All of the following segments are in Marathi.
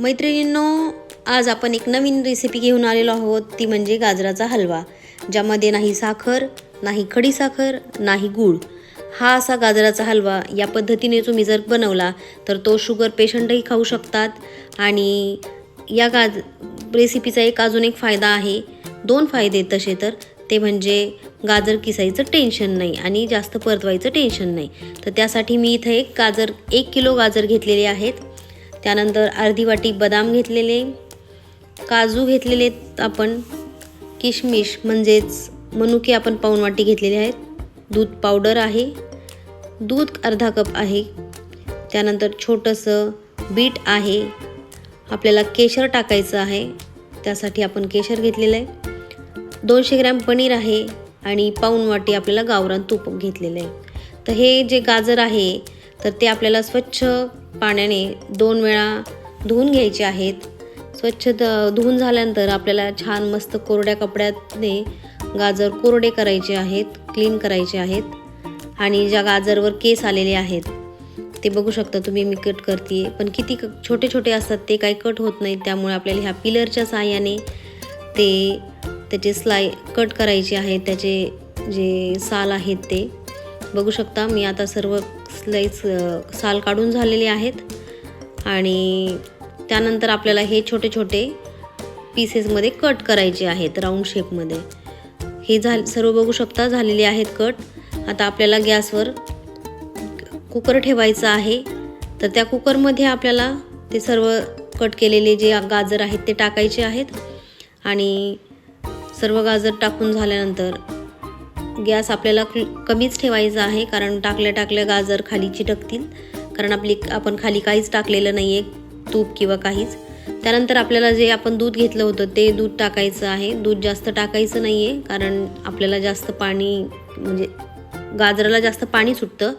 मैत्रिणींनो आज आपण एक नवीन रेसिपी घेऊन आलेलो आहोत. ती म्हणजे गाजराचा हलवा ज्यामध्ये नाही साखर नाही खडी साखर नाही गूळ. हा असा गाजराचा हलवा या पद्धतीने तुम्ही जर बनवला तर तो शुगर पेशंटही खाऊ शकतात. आणि या गाज रेसिपीचा एक अजून एक फायदा आहे. दोन फायदे तसे तर. ते म्हणजे गाजर किसायचं टेन्शन नाही आणि जास्त परतवायचं टेन्शन नाही. तर त्यासाठी मी इथं एक गाजर एक किलो गाजर घेतलेले आहेत. त्यानंतर अर्धी वाटी बदाम घेतलेले काजू घेतलेले आहेत आपण किशमिश म्हणजेच मनुके आपण पाऊण वाटी घेतलेले आहेत. दूध पावडर आहे दूध अर्धा कप आहे. त्यानंतर छोटंसं बीट आहे. आपल्याला केशर टाकायचं आहे त्यासाठी आपण केशर घेतलेलं आहे. दोनशे ग्रॅम पनीर आहे आणि पाऊण वाटी आपल्याला गावरान तूप घेतलेलं आहे. तर हे जे गाजर आहे तर ते आपल्याला स्वच्छ पाण्याने दोन वेळा धुवून घ्यायचे आहेत. स्वच्छ धुवून झाल्यानंतर आपल्याला छान मस्त कोरड्या कपड्याने गाजर कोरडे करायचे आहेत क्लीन करायचे आहेत. आणि ज्या गाजरवर केस आलेले आहेत ते बघू शकता तुम्ही मी कट करते पण किती क- छोटे छोटे असतात ते काही कट होत नाहीत. त्यामुळे आपल्याला ह्या पिलरच्या सहाय्याने ते त्याचे स्लाय कट करायचे आहेत. त्याचे जे साल आहेत ते. बघू शकता मी आता सर्व स्लाईस साल काढून झालेले आहेत. आणि त्यानंतर आपल्याला हे छोटे छोटे पीसेसमध्ये कट करायचे आहेत राऊंड शेपमध्ये हे झाल सर्व बघू शकता झालेले आहेत कट आता आपल्याला गॅसवर कुकर ठेवायचं आहे. तर त्या कुकरमध्ये आपल्याला ते सर्व कट केलेले जे गाजर आहेत ते टाकायचे आहेत. आणि सर्व गाजर टाकून झाल्यानंतर गॅस आपल्याला क्ल- कमीच ठेवायचा आहे कारण टाकल्या टाकल्या गाजर खाली चिटकतील. कारण आपली आपण खाली काहीच टाकलेलं नाही आहे तूप किंवा काहीच. त्यानंतर आपल्याला जे आपण दूध घेतलं होतं ते दूध टाकायचं आहे. दूध जास्त टाकायचं नाही आहे कारण आपल्याला जास्त पाणी म्हणजे गाजराला जास्त पाणी सुटतं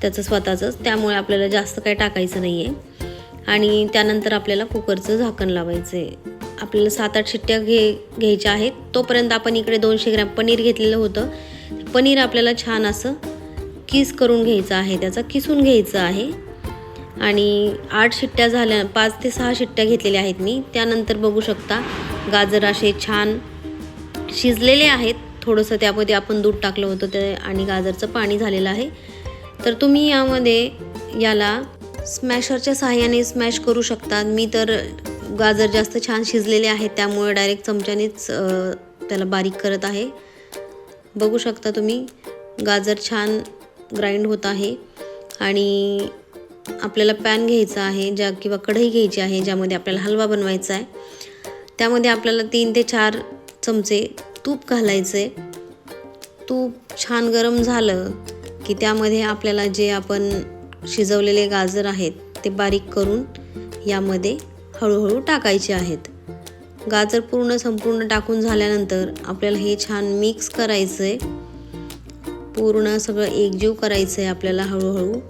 त्याचं स्वतःचंच. त्यामुळे आपल्याला जास्त काही टाकायचं नाही आहे आणि त्यानंतर आपल्याला कुकरचं झाकण लावायचं आहे आपल्याला सात आठ शिट्ट्या घे घ्यायच्या आहेत. तोपर्यंत आपण इकडे दोनशे ग्रॅम पनीर घेतलेलं होतं. पनीर आपल्याला छान असं किस करून घ्यायचं आहे त्याचा किसून घ्यायचं आहे. आणि आठ शिट्ट्या झाल्या पाच ते सहा शिट्ट्या घेतलेल्या आहेत मी. त्यानंतर बघू शकता गाजर असे छान शिजलेले आहेत. थोडंसं त्यामध्ये आपण दूध टाकलं होतं ते आणि गाजरचं पाणी झालेलं आहे. तर तुम्ही यामध्ये याला स्मॅशरच्या सहाय्याने स्मॅश करू शकतात मी तर गाजर जास्त छान शिजलेले आहेत त्यामुळे डायरेक्ट चमच्यानेच त्याला बारीक करत आहे. बघू शकता तुम्ही गाजर छान ग्राइंड होत आहे. आणि आपल्याला पॅन घ्यायचा आहे ज्या किंवा कढई घ्यायची आहे ज्यामध्ये आपल्याला हलवा बनवायचा आहे. त्यामध्ये आपल्याला तीन ते चार चमचे तूप घालायचे तूप छान गरम झालं की त्यामध्ये आपल्याला जे आपण शिजवलेले गाजर आहेत ते बारीक करून यामध्ये हळूहळू टाकायचे आहेत. गाजर पूर्ण संपूर्ण टाकून झाल्यानंतर आपल्याला हे छान मिक्स करायचं आहे पूर्ण सगळं एकजीव करायचं आहे आपल्याला हळूहळू.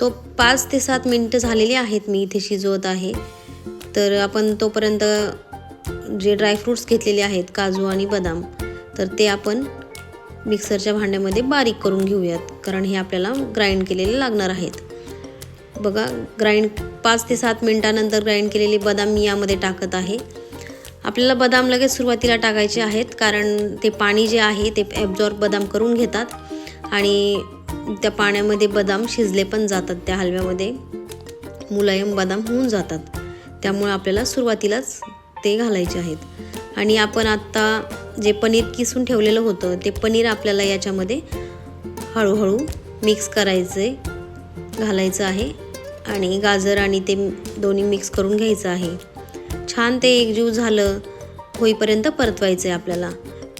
तो पाच ते सात मिनटं झालेली आहेत मी इथे शिजवत आहे. तर आपण तोपर्यंत जे ड्रायफ्रूट्स घेतलेले आहेत काजू आणि बदाम तर ते आपण मिक्सरच्या भांड्यामध्ये बारीक करून घेऊयात. कारण हे आपल्याला ग्राइंड केलेले लागणार आहेत. बघा ग्राइंड पाच ते सात मिनटानंतर ग्राइंड केलेले बदाम मी यामध्ये टाकत आहे. आपल्याला बदाम लगेच सुरुवातीला टाकायचे आहेत कारण ते पाणी जे आहे ते ॲब्झॉर्ब बदाम करून घेतात आणि त्या पाण्यामध्ये बदाम शिजले पण जातात त्या हलव्यामध्ये. मुलायम बदाम होऊन जातात. त्यामुळे आपल्याला सुरुवातीलाच ते घालायचे आहेत. आणि आपण आत्ता जे पनीर किसून ठेवलेलं होतं ते पनीर आपल्याला याच्यामध्ये हळूहळू मिक्स करायचे घालायचं आहे. आणि गाजर आणि ते दोन्ही मिक्स करून घ्यायचं आहे. छान ते एकजीव झालं होईपर्यंत परतवायचं आहे आपल्याला.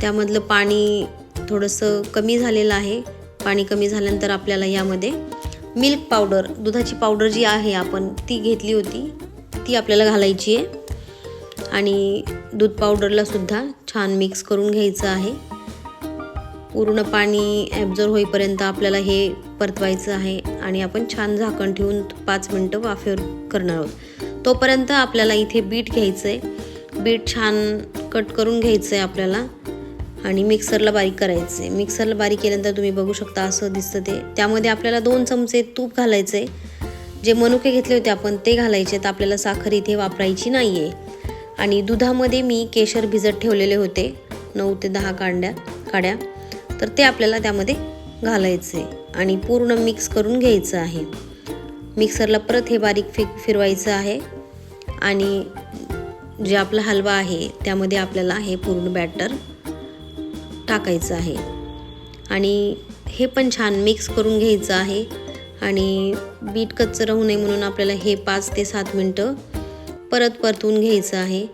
त्यामधलं पाणी थोडंसं कमी झालेलं आहे. पाणी कमी झाल्यानंतर आपल्याला यामध्ये मिल्क पावडर दुधाची पावडर जी आहे आपण ती घेतली होती. ती आपल्याला घालायची आहे. आणि दूध पावडरला सुद्धा छान मिक्स करून घ्यायचं आहे. पूर्ण पाणी ॲब्झॉर्व होईपर्यंत आपल्याला हे परतवायचं आहे आणि आपण छान झाकण ठेवून पाच मिनटं वाफेवर करणार आहोत. तोपर्यंत आपल्याला इथे बीट घ्यायचं आहे बीट छान कट करून घ्यायचं आहे आपल्याला आणि मिक्सरला बारीक करायचं आहे मिक्सरला बारीक केल्यानंतर तुम्ही बघू शकता असं दिसतं ते. त्यामध्ये आपल्याला दोन चमचे तूप घालायचं आहे जे मनुके घेतले होते आपण ते घालायचे. तर आपल्याला साखर इथे वापरायची नाही आहे आणि दुधामध्ये मी केशर भिजत ठेवलेले होते. नऊ ते दहा कांड्या काड्या. तर ते आपल्याला त्यामध्ये घालायचे आणि पूर्ण मिक्स करून घ्यायचं आहे. मिक्सरला परत हे बारीक फि फिरवायचं आहे आणि जे आपला हलवा आहे त्यामध्ये आपल्याला हे पूर्ण बॅटर टाकायचं आहे. आणि हे पण छान मिक्स करून घ्यायचं आहे आणि बीट कच्चं राहू नये म्हणून आपल्याला हे पाच ते सात मिनटं परत परतून घ्यायचं आहे.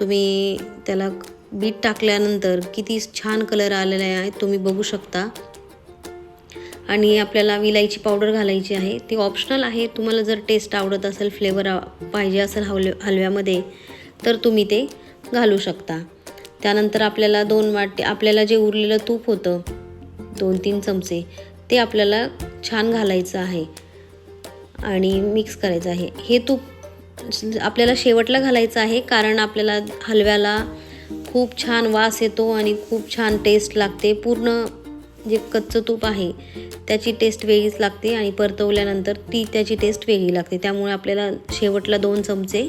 तुम्ही त्याला बीट टाकल्यानंतर किती छान कलर आलेला आहे तुम्ही बघू शकता. आणि आपल्याला विलायची पावडर घालायची आहे. ती ऑप्शनल आहे. तुम्हाला जर टेस्ट आवडत असेल फ्लेवर पाहिजे असेल हलव हलव्यामध्ये तर तुम्ही ते घालू शकता. त्यानंतर आपल्याला दोन वाटे आपल्याला जे उरलेलं तूप होतं दोन तीन चमचे ते आपल्याला छान घालायचं आहे. आणि मिक्स करायचं आहे. हे तूप आपल्याला शेवटला घालायचं आहे कारण आपल्याला हलव्याला खूप छान वास येतो आणि खूप छान टेस्ट लागते. पूर्ण जे कच्चं तूप आहे त्याची टेस्ट वेगळीच लागते आणि परतवल्यानंतर ती त्याची टेस्ट वेगळी लागते. त्यामुळे आपल्याला शेवटला दोन चमचे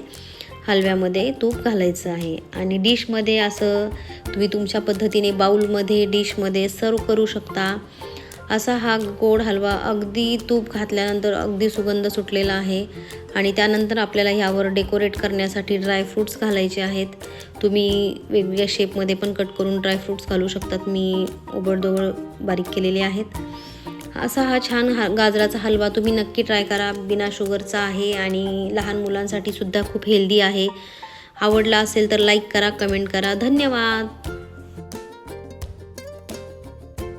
हलव्यामध्ये तूप घालायचं आहे. आणि डिशमध्ये असं तुम्ही तुमच्या पद्धतीने बाऊलमध्ये डिशमध्ये सर्व करू शकता. असा हा गोड हलवा अगदी तूप घातल्यानंतर अगदी सुगंध सुटलेला आहे. आणि त्यानंतर आपल्याला ह्यावर डेकोरेट करण्यासाठी ड्रायफ्रूट्स घालायचे आहेत. तुम्ही वेगवेगळ्या शेपमध्ये पण कट करून ड्रायफ्रूट्स घालू शकतात. मी ओबडदोबड बारीक केलेले आहेत. असा हा छान हा गाजराचा हलवा तुम्ही नक्की ट्राय करा. बिना शुगरचा आहे आणि लहान मुलांसाठी सुद्धा खूप हेल्दी आहे. आवडला असेल तर लाईक करा कमेंट करा. धन्यवाद!